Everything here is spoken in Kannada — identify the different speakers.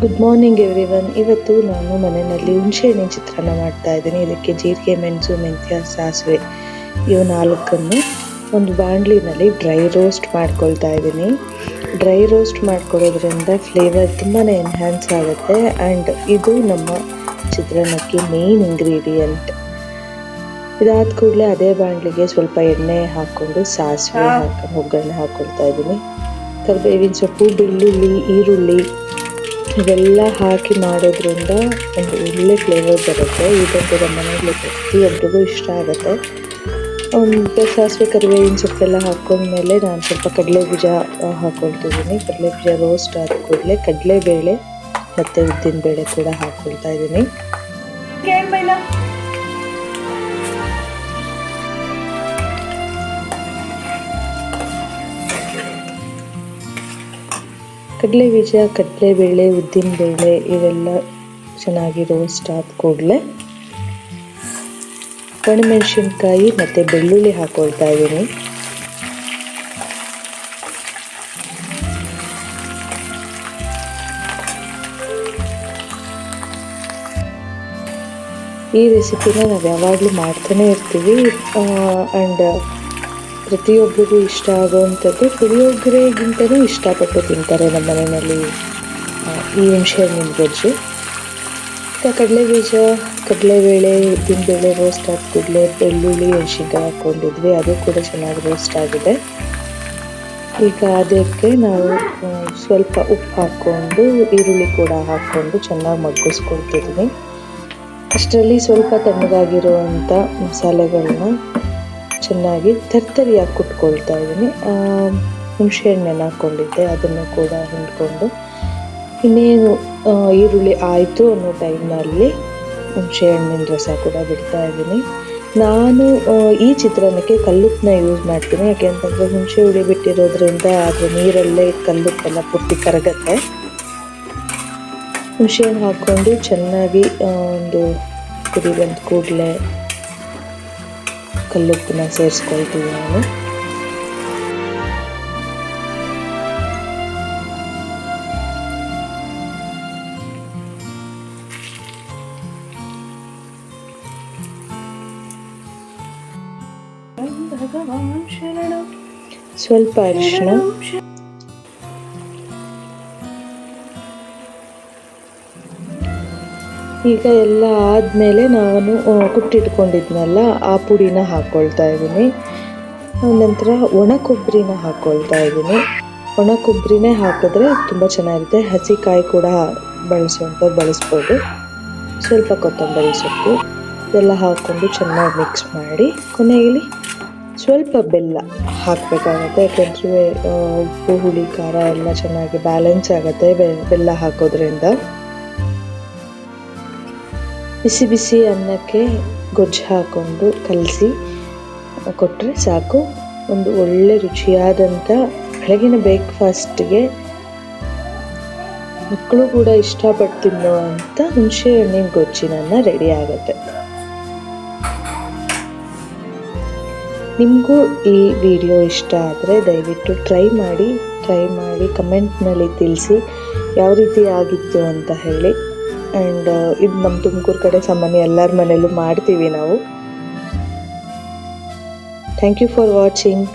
Speaker 1: ಗುಡ್ ಮಾರ್ನಿಂಗ್ ಎವ್ರಿ ಒನ್ ಇವತ್ತು ನಾನು ಮನೆಯಲ್ಲಿ ಹುಣಸೆಹಣ್ಣಿನ ಚಿತ್ರಾನ್ನ ಮಾಡ್ತಾ ಇದ್ದೀನಿ. ಇದಕ್ಕೆ ಜೀರಿಗೆ ಮೆಣಸು ಮೆಂತ್ಯ ಸಾಸಿವೆ ಇವು ನಾಲ್ಕನ್ನು ಒಂದು ಬಾಣಲಿನಲ್ಲಿ ಡ್ರೈ ರೋಸ್ಟ್ ಮಾಡ್ಕೊಳ್ತಾ ಇದ್ದೀನಿ. ಡ್ರೈ ರೋಸ್ಟ್ ಮಾಡ್ಕೊಳ್ಳೋದ್ರಿಂದ ಫ್ಲೇವರ್ ತುಂಬಾ ಎನ್ಹ್ಯಾನ್ಸ್ ಆಗುತ್ತೆ ಆ್ಯಂಡ್ ಇದು ನಮ್ಮ ಚಿತ್ರಾನ್ನಕ್ಕೆ ಮೇನ್ ಇಂಗ್ರೀಡಿಯೆಂಟ್ ಇದಾದ ಕೂಡಲೇ ಅದೇ ಬಾಣಲಿಗೆ ಸ್ವಲ್ಪ ಎಣ್ಣೆ ಹಾಕ್ಕೊಂಡು ಸಾಸಿವೆ ಹಾಕೊಂಡು ಒಗ್ಗರಣೆ ಹಾಕ್ಕೊಳ್ತಾ ಇದ್ದೀನಿ. ಕರಿಬೇವಿನ ಸೊಪ್ಪು ಬೆಳ್ಳುಳ್ಳಿ ಈರುಳ್ಳಿ ಇವೆಲ್ಲ ಹಾಕಿ ಮಾಡೋದ್ರಿಂದ ಒಂದು ಒಳ್ಳೆ ಫ್ಲೇವರ್ ಬರುತ್ತೆ. ಇದಂತೂ ನಮ್ಮ ಮನೆಯಲ್ಲಿ ಪ್ರತಿಯೊಬ್ಬರಿಗೂ ಇಷ್ಟ ಆಗುತ್ತೆ. ಒಂದು ಸಾಸಿವೆ ಕರಿಬೇವಿನ ಸೊಪ್ಪೆಲ್ಲ ಹಾಕೊಂಡ್ಮೇಲೆ ನಾನು ಸ್ವಲ್ಪ ಕಡಲೆ ಬೀಜ ಹಾಕ್ಕೊಳ್ತಿದ್ದೀನಿ ಕಡಲೆ ಬೀಜ ರೋಸ್ಟ್ ಆದ ಕೂಡಲೇ ಕಡಲೆಬೇಳೆ ಮತ್ತು ಉದ್ದಿನಬೇಳೆ ಕೂಡ ಹಾಕ್ಕೊಳ್ತಾ ಇದ್ದೀನಿ ಕಡಲೆ ಬೀಜ ಉದ್ದಿನ ಬೇಳೆ, ಇವೆಲ್ಲ ಚೆನ್ನಾಗಿ ರೋಸ್ಟ್ ಆದ ಕೂಡಲೇ ಒಣಮೆಣಸಿನ್ಕಾಯಿ ಮತ್ತು ಬೆಳ್ಳುಳ್ಳಿ ಹಾಕ್ಕೊಳ್ತಾ ಇದ್ದೀನಿ. ಈ ರೆಸಿಪಿನ ನಾವು ಯಾವಾಗಲೂ ಮಾಡ್ತಾನೆ ಇರ್ತೀವಿ. ಆ್ಯಂಡ್ ಪ್ರತಿಯೊಬ್ಬರಿಗೂ ಇಷ್ಟ ಆಗುವಂಥದ್ದು ಪುಳಿಯೋಗರೆಗಿಂತಲೂ ಇಷ್ಟಪಟ್ಟು ತಿಂತಾರೆ ನಮ್ಮ ಮನೆಯಲ್ಲಿ. ಈ ಹುಣಸೆಹಣ್ಣಿನ ಗೊಜ್ಜು ಕಡಲೆ ಬೀಜ ಕಡಲೆಬೇಳೆ ಉದ್ದಿನಬೇಳೆ ರೋಸ್ಟ್ ಆದ ಕೂಡಲೇ ಬೆಳ್ಳುಳ್ಳಿ ಮೆಣಸಿನ್ಕಾಯಿ ಹಾಕ್ಕೊಂಡಿದ್ವಿ, ಅದು ಕೂಡ ಚೆನ್ನಾಗಿ ರೋಸ್ಟ್ ಆಗಿದೆ. ಈಗ ಅದಕ್ಕೆ ನಾವು ಸ್ವಲ್ಪ ಉಪ್ಪು ಹಾಕ್ಕೊಂಡು, ಈರುಳ್ಳಿ ಕೂಡ ಹಾಕ್ಕೊಂಡು ಚೆನ್ನಾಗಿ ಮಗ್ಗಿಸ್ಕೊಳ್ತಿದ್ವಿ. ಅಷ್ಟರಲ್ಲಿ ಸ್ವಲ್ಪ ತಣ್ಣಗಾಗಿರುವಂಥ ಮಸಾಲೆಗಳನ್ನ ಚೆನ್ನಾಗಿ ತರ್ತರಿಯಾಗಿ ಕುಟ್ಕೊಳ್ತಾ ಇದ್ದೀನಿ. ಹುಣಸೆಹಣ್ಣನ್ನು ಹಾಕ್ಕೊಂಡಿದ್ದೆ, ಅದನ್ನು ಕೂಡ ಹಿಂಡ್ಕೊಂಡು. ಇನ್ನೇನು ಈರುಳ್ಳಿ ಆಯಿತು ಅನ್ನೋ ಟೈಮ್ನಲ್ಲಿ ಹುಣಸೆಹಣ್ಣಿನ ರಸ ಕೂಡ ಬಿಡ್ತಾ ಇದ್ದೀನಿ. ನಾನು ಈ ಚಿತ್ರಾನ್ನಕ್ಕೆ ಕಲ್ಲುಪ್ಪನ್ನ ಯೂಸ್ ಮಾಡ್ತೀನಿ. ಯಾಕೆಂತಂದರೆ ಹುಣಸೆ ಹುಳಿ ಬಿಟ್ಟಿರೋದ್ರಿಂದ ಅದು ನೀರಲ್ಲೇ ಕಲ್ಲುಪ್ಪೆಲ್ಲ ಪೂರ್ತಿ ಕರಗತ್ತೆ. ಹುಣಸೆಹಣ್ಣು ಹಾಕ್ಕೊಂಡು ಚೆನ್ನಾಗಿ ಒಂದು ಕುದಿ ಬಂದ ಕೂಡಲೇ ಕಲ್ಲುಪ್ಪನ್ನ ಸೇರಿಸ್ಕೊಳ್ತೀವಿ ನಾನು ಸ್ವಲ್ಪ ಅರಿಶಿನ ಈಗ ಎಲ್ಲ ಆದಮೇಲೆ ನಾನು ಕುಟ್ಟಿಟ್ಕೊಂಡಿದ್ನಲ್ಲ, ಆ ಪುಡಿನ ಹಾಕ್ಕೊಳ್ತಾ ಇದ್ದೀನಿ. ನಂತರ ಒಣ ಕೊಬ್ಬರಿನ ಹಾಕ್ಕೊಳ್ತಾ ಇದ್ದೀನಿ. ಒಣ ಕೊಬ್ಬರಿನೇ ಹಾಕಿದ್ರೆ ತುಂಬ ಚೆನ್ನಾಗಿರುತ್ತೆ. ಹಸಿಕಾಯಿ ಕೂಡ ಬಳಸುವಂಥ ಬಳಸ್ಬೋದು. ಸ್ವಲ್ಪ ಕೊತ್ತಂಬರಿ ಸೊಪ್ಪು, ಇದೆಲ್ಲ ಹಾಕ್ಕೊಂಡು ಚೆನ್ನಾಗಿ ಮಿಕ್ಸ್ ಮಾಡಿ, ಕೊನೆಯಲ್ಲಿ ಸ್ವಲ್ಪ ಬೆಲ್ಲ ಹಾಕಬೇಕಾಗತ್ತೆ. ಯಾಕೆಂದರೆ ಉಪ್ಪು, ಹುಳಿ, ಖಾರ ಎಲ್ಲ ಚೆನ್ನಾಗಿ ಬ್ಯಾಲೆನ್ಸ್ ಆಗುತ್ತೆ ಬೆಲ್ಲ ಹಾಕೋದ್ರಿಂದ. ಬಿಸಿ ಬಿಸಿ ಅನ್ನಕ್ಕೆ ಗೊಜ್ಜು ಹಾಕ್ಕೊಂಡು ಕಲಸಿ ಕೊಟ್ಟರೆ ಸಾಕು. ಒಂದು ಒಳ್ಳೆ ರುಚಿಯಾದಂಥ ಬೆಳಗಿನ ಬ್ರೇಕ್ಫಾಸ್ಟ್ಗೆ ಮಕ್ಕಳು ಕೂಡ ಇಷ್ಟಪಟ್ಟು ತಿನ್ನುವಂಥ ಹುಣಸೆ ಹಣ್ಣಿನ ಗೊಜ್ಜಿನನ್ನು ರೆಡಿ ಆಗುತ್ತೆ. ನಿಮಗೂ ಈ ವಿಡಿಯೋ ಇಷ್ಟ ಆದರೆ ದಯವಿಟ್ಟು ಟ್ರೈ ಮಾಡಿ ಟ್ರೈ ಮಾಡಿ ಕಮೆಂಟ್ನಲ್ಲಿ ತಿಳಿಸಿ, ಯಾವ ರೀತಿ ಆಗಿತ್ತು ಅಂತ ಹೇಳಿ. ಆ್ಯಂಡ್ ಇದು ನಮ್ಮ ತುಮಕೂರು ಕಡೆ ಸಾಮಾನ್ಯ ಎಲ್ಲರ ಮನೆಯಲ್ಲೂ ಮಾಡ್ತೀವಿ ನಾವು. Thank you for watching